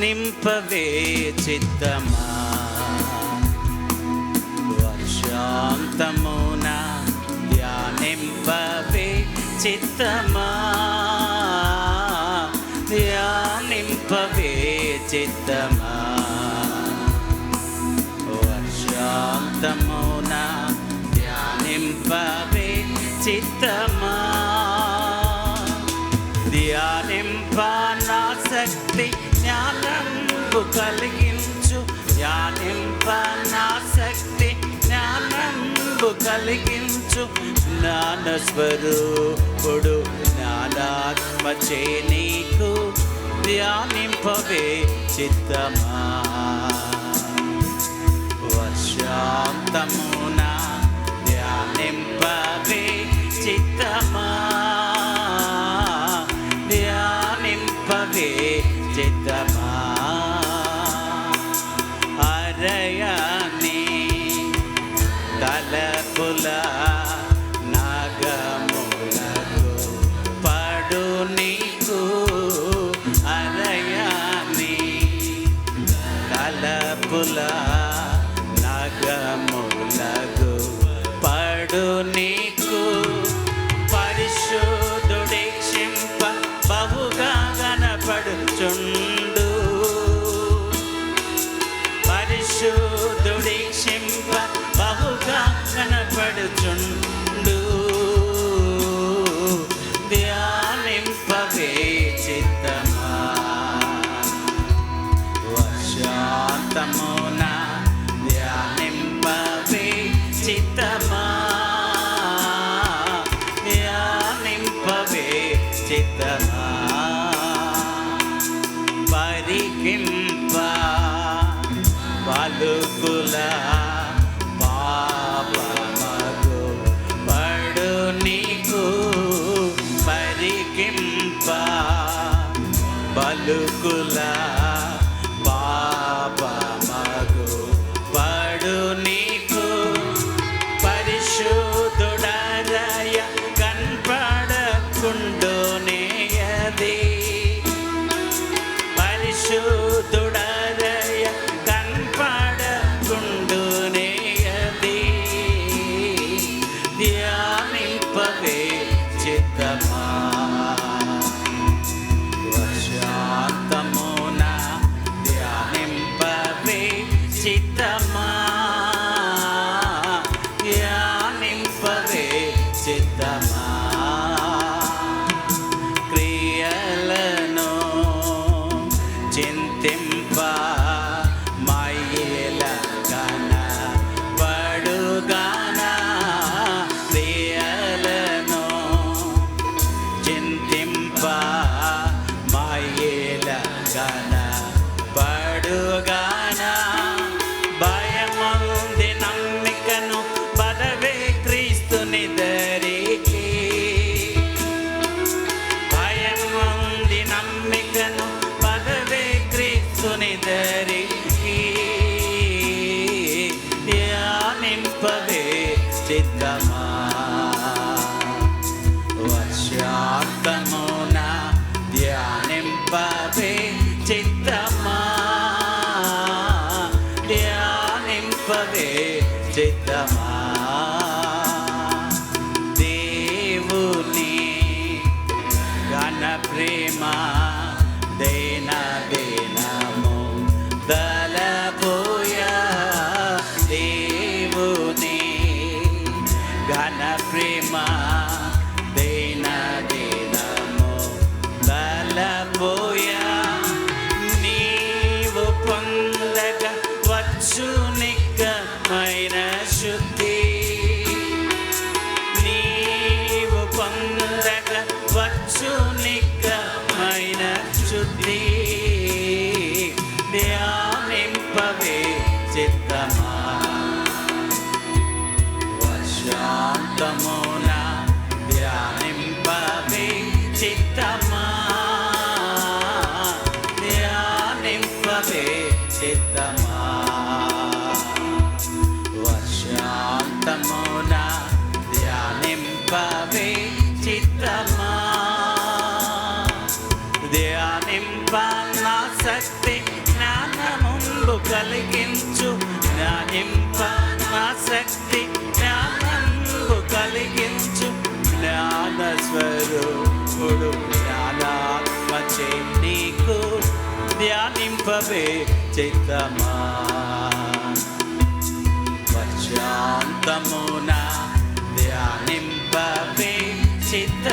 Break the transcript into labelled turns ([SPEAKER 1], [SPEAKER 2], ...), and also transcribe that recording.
[SPEAKER 1] నింపవే చిత్తమా? వర్షాంతమున ధ్యానింపవే చిత్తమా? ధ్యానింపవే చిత్తమా? వర్షాంతమున ధ్యానింపవే చిత్తమా? జ్ఞానంబు కలిగించు శక్తి జ్ఞానంబు కలిగించు. జ్ఞానస్వరూపుడు జ్ఞానాత్మచే నీకు ధ్యానింపవే చిత్తమా. వర్షాంతమున ధ్యానింపవే చిత్తమా. తలపుల నాగములకు పడు నీకు అరయని తలపుల నగములగు పడు నీకు చిత్తమా చిత్తమా? వర్షాంతమున ధ్యానింపవే చిత్తమా? ధ్యానింపవే చిత్తమా క్రియలను చింతింప మాయేల గన పడుగాన చిత్తమా దేవుని ఘన ప్రేమ దేన దేనము దళపోయ దేవుని ఘన ప్రేమ వర్షాంతమున ధ్యానింపవే చిత్తమా ధ్యానింపవే చిత్తమా వర్షాంతమున ధ్యానింపవే చిత్తమా ధ్యానింప నా శక్తి చిత్తమా ప్రశాంతమున ప్రభువే చిత్తమా ధ్యానింపవే చిత్త